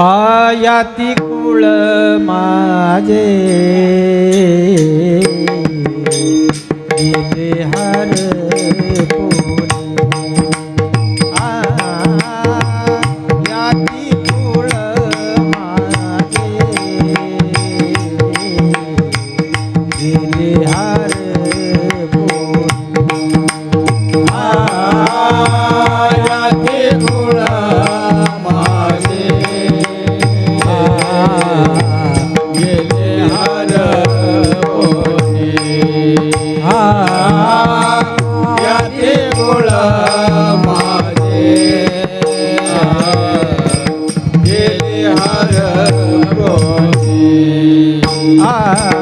आयाती कुळ माझे. हर 唉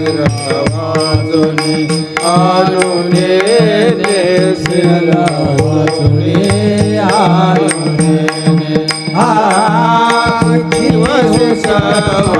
શિરાવાસુને આરુને ને શિરાવાસુને આરુને ને આ દિવસ સવા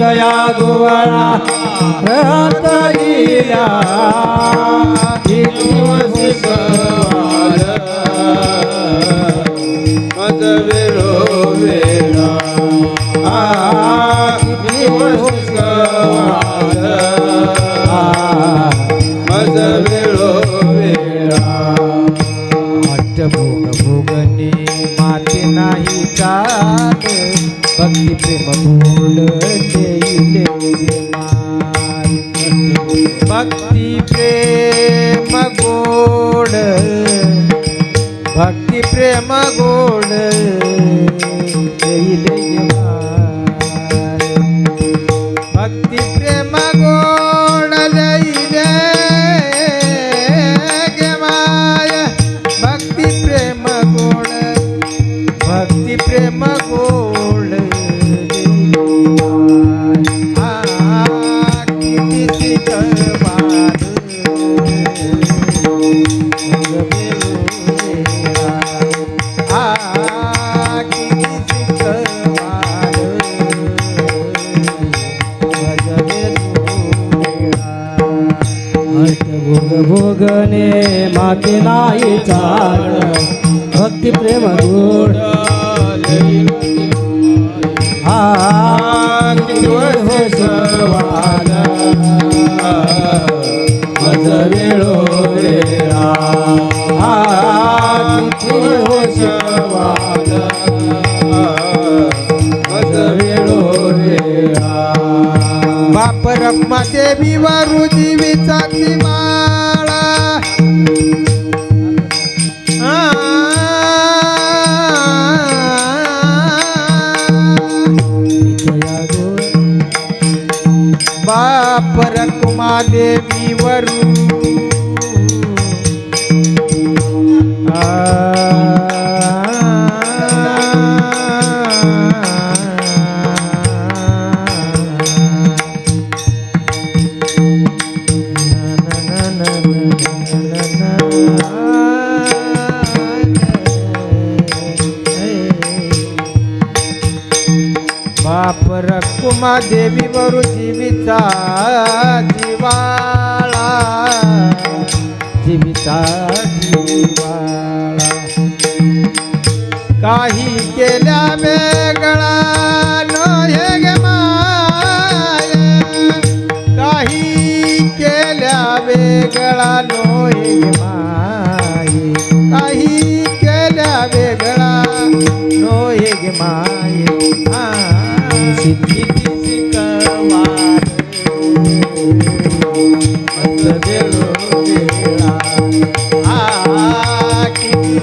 કયા ગોવાળા રતરીલા જીવન भक्ति प्रेम गोड भक्ति प्रेम गोड। ने माके नाही चार भक्ती प्रेम गुण हा. हो. सर्वाला माझ वेळो रकुमा देवी वरु जीविता जीवाळा. जीविता जिवाळा. काही केल्या वेगळा नो हे गे माय. काही केल्या वेगळा नो हे माय. काही केल्या वेगळा नो हे माय. आ, सिद्धी शिकवार आ, किती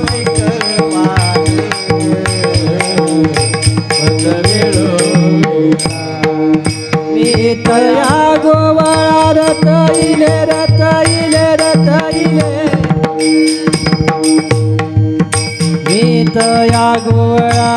मी तया गोवाळा रतईले रतईले रतईले मी तया गोवाळा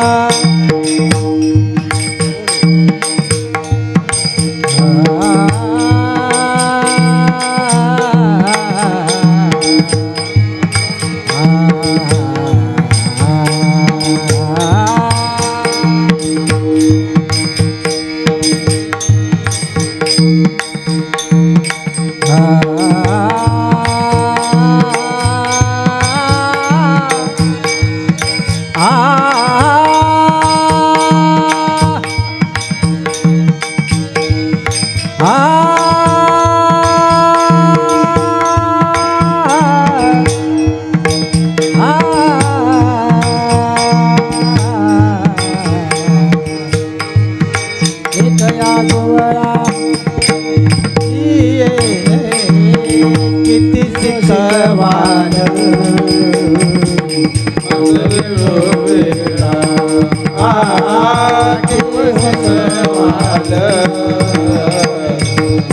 गोवळा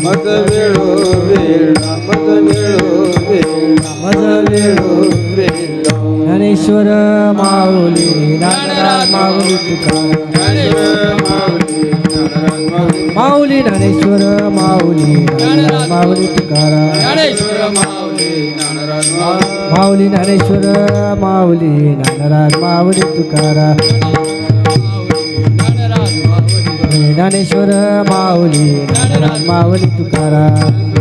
मज वेळो वेळा मज वेळो वेळा मज वेळो वेळा ज्ञानेश्वर माऊली ज्ञानराज माऊली तुकाराम माऊली ज्ञानेश्वर माऊली ज्ञानराज माऊली तुकाराम माऊली ज्ञानेश्वर माऊली ज्ञानराज माऊली तुकाराम ज्ञानेश्वर माऊली माऊली तुकाराम